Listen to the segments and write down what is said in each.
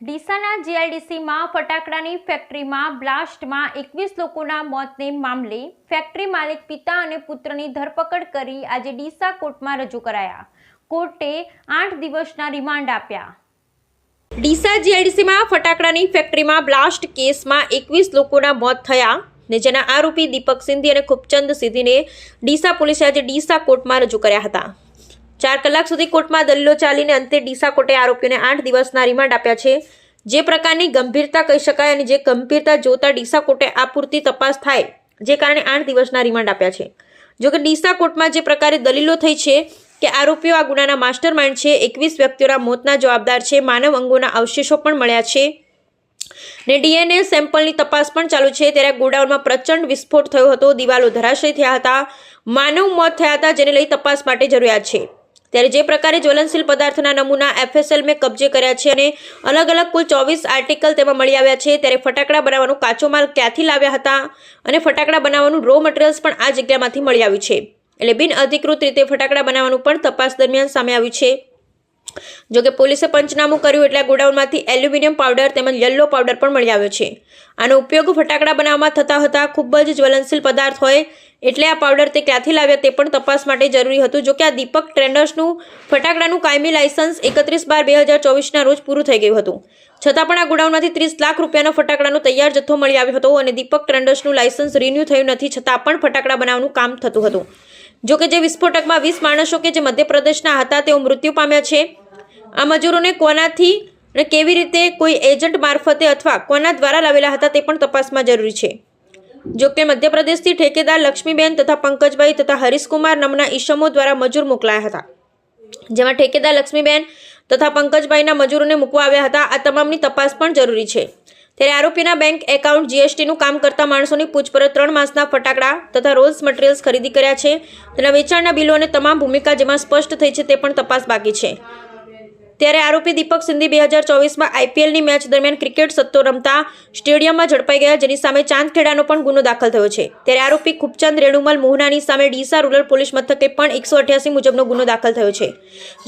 ડીસાના જીઆઈડીસીમાં ફટાકડાની ફેક્ટરીમાં બ્લાસ્ટમાં એકવીસ લોકોના મોતને મામલે ફેક્ટરી માલિક પિતા અને પુત્રની ધરપકડ કરી આજે ડીસા કોર્ટમાં રજૂ કરાયા. કોર્ટે આઠ દિવસના રિમાન્ડ આપ્યા. ડીસા જીઆઈડીસીમાં ફટાકડાની ફેક્ટરીમાં બ્લાસ્ટ કેસમાં એકવીસ લોકોના મોત થયા ને જેના આરોપી દીપક સિંધી અને ખૂબચંદ સિંધીને ડીસા પોલીસે આજે ડીસા કોર્ટમાં રજૂ કર્યા હતા. ચાર કલાક સુધી કોર્ટમાં દલીલો ચાલીને અંતે ડીસા કોર્ટે આરોપીઓને આઠ દિવસના રિમાન્ડ આપ્યા છે. જે પ્રકારની ગંભીરતા કહી શકાય અને જે ગંભીરતા જોતા ડીસા કોર્ટે આ પૂરતી તપાસ થાય, જે કારણે આઠ દિવસના રિમાન્ડ આપ્યા છે. જોકે ડીસા કોર્ટમાં જે પ્રકારે દલીલો થઈ છે કે આરોપીઓ આ ગુનાના માસ્ટર માઇન્ડ છે, એકવીસ વ્યક્તિઓના મોતના જવાબદાર છે, માનવ અંગોના અવશેષો પણ મળ્યા છે ને ડીએનએ સેમ્પલની તપાસ પણ ચાલુ છે. ત્યારે ગોડાઉનમાં પ્રચંડ વિસ્ફોટ થયો હતો, દિવાલો ધરાશયી થયા હતા, માનવ મોત થયા હતા, જેને લઈ તપાસ માટે જરૂરિયાત છે. ત્યારે જે પ્રકારે જ્વલનશીલ પદાર્થના નમૂના એફએસએલ મેં કબજે કર્યા છે અને અલગ અલગ કુલ ચોવીસ આર્ટિકલ તેમાં મળી આવ્યા છે, ત્યારે ફટાકડા બનાવવાનો કાચો માલ ક્યાંથી લાવ્યા હતા અને ફટાકડા બનાવવાનું રો મટીરિયલ્સ પણ આ જગ્યામાંથી મળી આવ્યું છે. એટલે બિન અધિકૃત રીતે ફટાકડા બનાવવાનું પણ તપાસ દરમિયાન સામે આવ્યું છે. જોકે પોલીસે પંચનામું કર્યું એટલે ગોડાઉનમાંથી એલ્યુમિનિયમ પાવડર તેમજ યલો પાવડર પણ મળી આવ્યો છે. આનો ઉપયોગ ફટાકડા બનાવવામાં થતા હતા. ખૂબ જ જ્વલનશીલ પદાર્થ હોય એટલે આ પાવડર તે ક્યાંથી લાવ્યા તે પણ તપાસ માટે જરૂરી હતું. જોકે આ દીપક ટ્રેન્ડર્સનું ફટાકડાનું કાયમી લાયસન્સ એકત્રીસ બાર બે હજાર ચોવીસના રોજ પૂરું થઈ ગયું હતું. છતાં પણ આ ગોડાઉનમાંથી ત્રીસ લાખ રૂપિયાનો ફટાકડાનો તૈયાર જથ્થો મળી આવ્યો હતો અને દીપક ટ્રેન્ડર્સનું લાયસન્સ રિન્યૂ થયું નથી છતાં પણ ફટાકડા બનાવવાનું કામ થતું હતું. જોકે જે વિસ્ફોટકમાં વીસ માણસો કે જે મધ્યપ્રદેશના હતા તેઓ મૃત્યુ પામ્યા છે. આ મજૂરોને કોનાથી અને કેવી રીતે કોઈ એજન્ટ મારફતે અથવા કોના દ્વારા લાવેલા હતા તે પણ તપાસમાં જરૂરી છે. જોકે મધ્યપ્રદેશથી ઠેકેદાર લક્ષ્મીબેન તથા પંકજભાઈ તથા હરીશકુમાર નામના ઈસમો દ્વારા મજૂર મોકલાયા હતા. જેમાં ઠેકેદાર લક્ષ્મીબેન તથા પંકજભાઈના મજૂરોને મૂકવા આવ્યા હતા. આ તમામની તપાસ પણ જરૂરી છે. ત્યારે આરોપીના બેંક એકાઉન્ટ જીએસટીનું કામ કરતા માણસોની પૂછપરછ ત્રણ માસના ફટાકડા તથા રોલ્સ મટીરિયલ્સ ખરીદી કર્યા છે. તેના વેચાણના બિલો અને તમામ ભૂમિકા જેમાં સ્પષ્ટ થઈ છે તે પણ તપાસ બાકી છે. ત્યારે આરોપી દીપક સિંધી બે હજાર ચોવીસમાં આઈપીએલની મેચ દરમિયાન ક્રિકેટ સત્તો રમતા સ્ટેડિયમમાં ઝડપાઈ ગયા, જેની સામે ચાંદખેડાનો પણ ગુનો દાખલ થયો છે. ત્યારે આરોપી ખૂબચંદ રેણુમલ મોહનાની સામે ડીસા રૂરલ પોલીસ મથકે પણ એકસો અઠ્યાસી મુજબનો ગુનો દાખલ થયો છે.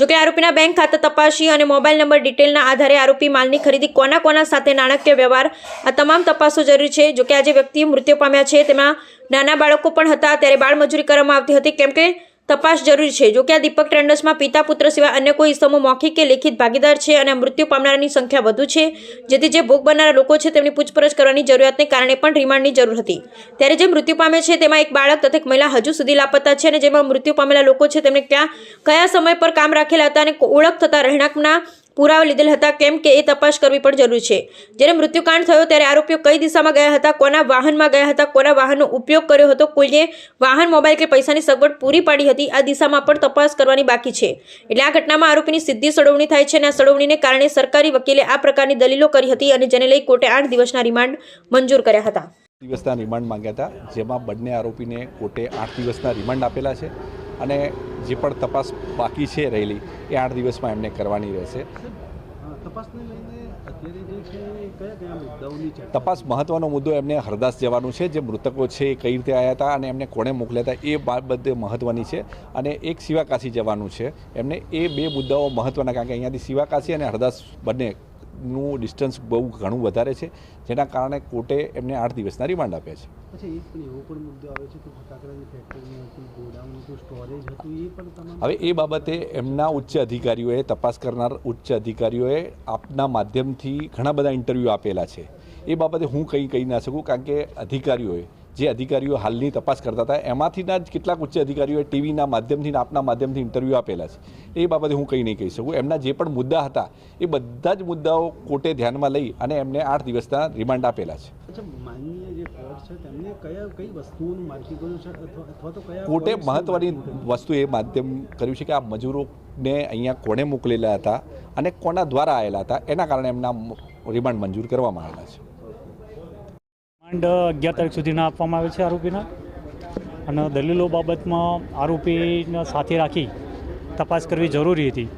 જોકે આરોપીના બેંક ખાતા તપાસી અને મોબાઈલ નંબર ડિટેલના આધારે આરોપી માલની ખરીદી કોના કોના સાથે નાણાકીય વ્યવહાર, આ તમામ તપાસો જરૂરી છે. જોકે આજે વ્યક્તિ મૃત્યુ પામ્યા છે, તેમાં નાના બાળકો પણ હતા, ત્યારે બાળમજૂરી કરવામાં આવતી હતી. કેમ કે તપાસ જરૂરી છે. જોકે આ દીપક ટ્રેન્ડર્સમાં પિતા, પુત્ર સિવાય અન્ય કોઈ ઇસમો મૌખિક કે લેખિત ભાગીદાર છે અને મૃત્યુ પામનારની સંખ્યા વધુ છે, જેથી જે ભોગ બનનારા લોકો છે તેમની પૂછપરછ કરવાની જરૂરિયાતને કારણે પણ રિમાન્ડની જરૂર હતી. ત્યારે જે મૃત્યુ પામે છે તેમાં એક બાળક તથા એક મહિલા હજુ સુધી લાપતા છે અને જેમાં મૃત્યુ પામેલા લોકો છે તેમને ક્યાં, કયા સમય પર કામ રાખેલા હતા અને ઓળખ થતા રહેણાંકના પુરાવા લીધેલ હતા. કેમ કે એ તપાસ કરવી પણ જરૂરી છે. જ્યારે મૃત્યુકાંડ થયો ત્યારે આરોપીઓ કઈ દિશામાં ગયા હતા, કોના વાહનમાં ગયા હતા, કોના વાહનનો ઉપયોગ કર્યો હતો કોઈએ વાહન, મોબાઈલ કે પૈસાની સગવડ પૂરી પાડી હતી, આ દિશામાં પણ તપાસ કરવાની બાકી છે. એટલે આ ઘટનામાં આરોપીની સીધી સડવણી થાય છે અને આ સડવણીને કારણે સરકારી વકીલે આ પ્રકારની દલીલો કરી હતી અને જેને લઈ કોર્ટે આઠ દિવસના રિમાન્ડ મંજૂર કર્યા હતા. દિવસના રિમાન્ડ માંગ્યા હતા, જેમાં બંને આરોપીને કોર્ટે આઠ દિવસના રિમાન્ડ આપેલા છે અને જે પણ તપાસ બાકી છે રહેલી એ આઠ દિવસમાં એમને કરવાની રહેશે. તપાસ મહત્વનો મુદ્દો એમને હરદાસ જવાનું છે જે મૃતકો છે એ કઈ રીતે આવ્યા હતા અને એમને કોણે મોકલ્યા હતા એ બાબતે મહત્વની છે અને એક શિવાકાશી જવાનું છે. એમને એ બે મુદ્દાઓ મહત્વના કારણ કે અહીંયાથી શિવાકાશી અને હરદાસ બંને નું ડિસ્ટન્સ બહુ ઘણું વધારે છે જેના કારણે કોર્ટે એમને આઠ દિવસના રિમાન્ડ આપ્યા છે. હવે એ બાબતે એમના ઉચ્ચ અધિકારીઓએ તપાસ કરનાર ઉચ્ચ અધિકારીઓએ આપના માધ્યમથી ઘણા બધા ઇન્ટરવ્યૂ આપેલા છે. એ બાબતે હું કંઈ કહી ના શકું કારણ કે અધિકારીઓએ જે અધિકારીઓ હાલની તપાસ કરતા હતા એમાંથીના જ કેટલાક ઉચ્ચ અધિકારીઓએ ટીવીના માધ્યમથી આપના માધ્યમથી ઇન્ટરવ્યૂ આપેલા છે. એ બાબતે હું કંઈ નહીં કહી શકું. એમના જે પણ મુદ્દા હતા એ બધા જ મુદ્દાઓ કોર્ટે ધ્યાનમાં લઈ અને એમને આઠ દિવસના રિમાન્ડ આપેલા છે. કોર્ટે મહત્વની વસ્તુ એ માધ્યમ કર્યું છે કે આ મજૂરોને અહીંયા કોણે મોકલેલા હતા અને કોના દ્વારા આવેલા હતા એના કારણે એમના રિમાન્ડ મંજૂર કરવામાં આવેલા છે. રિમાન્ડ અગિયાર તારીખ સુધીના આપવામાં આવે છે આરોપીના. અને દલીલો બાબતમાં આરોપીને સાથે રાખી તપાસ કરવી જરૂરી હતી.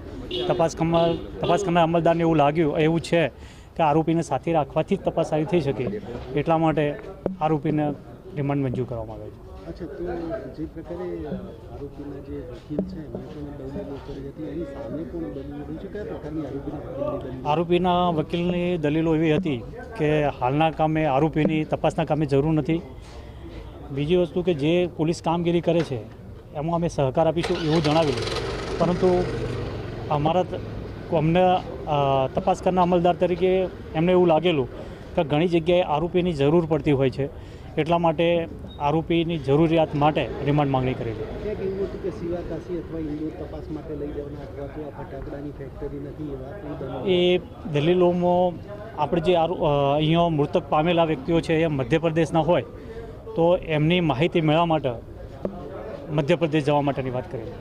તપાસ કમા તપાસ કરનાર અમલદારને એવું લાગ્યું એવું છે કે આરોપીને સાથે રાખવાથી જ તપાસ સારી થઈ શકે. એટલા માટે આરોપીને રિમાન્ડ મંજૂર કરવામાં આવે છે. અચ્છા તો જે પ્રકારે આરોપીના જે વકીલ છે એમને પણ દલીલો કરી હતી. એની સામે પણ દલીલો છે? કયા પ્રકારની આરોપીના આરોપીના વકીલની દલીલો એવી હતી કે હાલના કામે આરોપીની તપાસના કામે જરૂર નથી. બીજી વસ્તુ કે જે પોલીસ કામગીરી કરે છે, એમાં અમે સહકાર આપીશું એવું જણાવેલું પરંતુ અમારા અમને તપાસ કરનાર અમલદાર તરીકે એમને એવું લાગેલું કે ઘણી જગ્યાએ આરોપીની જરૂર પડતી હોય છે. એટલા માટે આરોપીની જરૂરિયાત માટે રિમાન્ડ માંગણી કરી છે એવું હતું કે સિવાકાશી અથવા ઇન્દોર તપાસ માટે લઈ જવાના અથવા તો આ ફટાકડાની ફેક્ટરી નથી એવા એ દલીલોમાં આપણે જે અહીંયા મૃતક પામેલા વ્યક્તિઓ છે એ મધ્યપ્રદેશના હોય તો એમની માહિતી મેળવવા માટે મધ્યપ્રદેશ જવા માટેની વાત કરેલી.